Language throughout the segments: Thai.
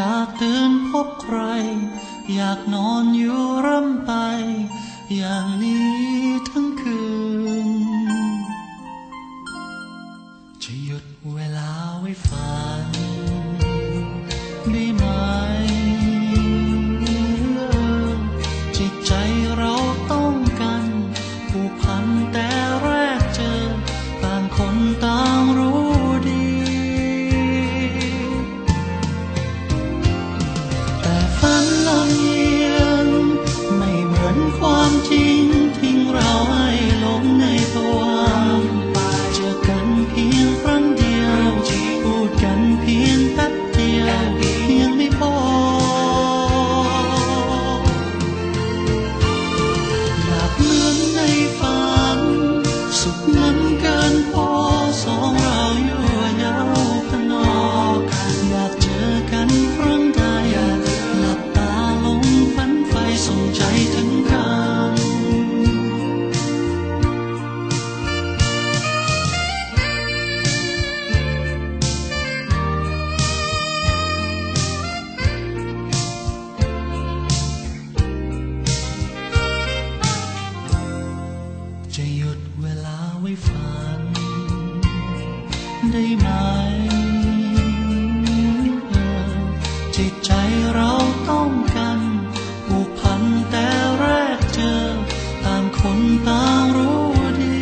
อยากตื่นพบใคร อยากนอนอยู่ร่ำไป อย่างนี้ ได้ไหมจิตใจเราต้องกันผูกพันแต่แรกเจอตามคนต่างรู้ดี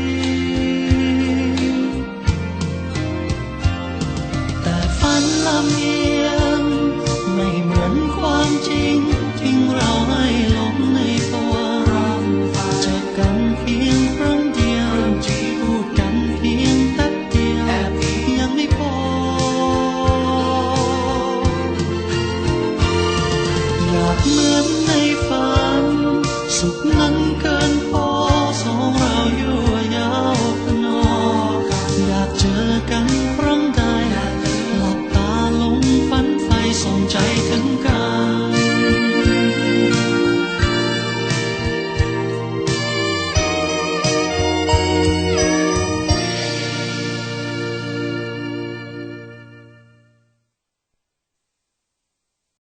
แต่ฝันละมี mướn